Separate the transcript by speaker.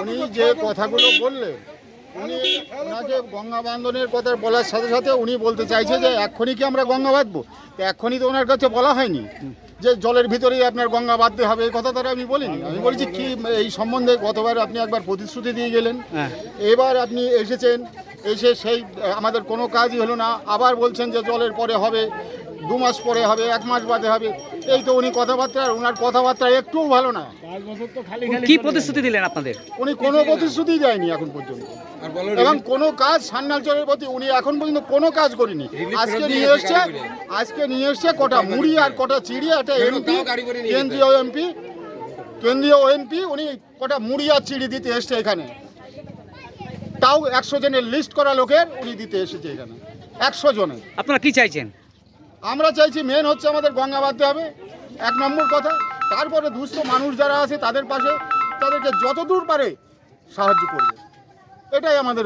Speaker 1: উনি যে কথাগুলো বললেন উনি ওনাকে গঙ্গা বান্ধনের কথা বলার সাথে সাথে উনি বলতে চাইছে যে এক্ষুনি কি আমরা গঙ্গা বাঁধবো? তো এক্ষুনি তো ওনার কাছে বলা হয়নি যে জলের ভিতরেই আপনার গঙ্গা বাঁধতে হবে এই কথা তারা আমি বলিনি। আমি বলছি কি এই সম্বন্ধে গতবার আপনি একবার প্রতিশ্রুতি দিয়ে গেলেন।
Speaker 2: হ্যাঁ।
Speaker 1: এবার আপনি এসেছেন এসে সেই আমাদের কোনো কাজই হলো না। আবার বলছেন যে জলের পরে হবে। দু মাস পরে হবে এক মাস বাদে হবে। এই তো উনি কথাবার্তা ওনার কথাবার্তা একটুও ভালো না।
Speaker 2: কি প্রতিশ্রুতি দিলেন আপনাদের?
Speaker 1: উনি কোনো প্রতিশ্রুতি দেয়নি এখন পর্যন্ত। এবং কোনো কাজ সান্নালচরের প্রতি উনি এখন পর্যন্ত কোনো কাজ করেনি। আজকে নিয়ে এসছে আজকে নিয়ে এসছে কটা মুড়ি আর কটা চিড়ি একটা এমপি কেন্দ্রীয় এমপি কেন্দ্রীয় এমপি উনি কটা মুড়ি আর চিড়ি দিতে এসছে এখানে। তাও একশো জনের লিস্ট করা লোকের উনি দিতে এসেছে এখানে। একশো জনের।
Speaker 2: আপনারা কি চাইছেন?
Speaker 1: আমরা চাইছি মেন হচ্ছে আমাদের গঙ্গা বাঁধতে হবে। এক নম্বর কথা, তারপরে দুঃস্থ মানুষ যারা আছে তাদের পাশে তাদেরকে যতদূর পারে সাহায্য করবে। এটাই আমাদের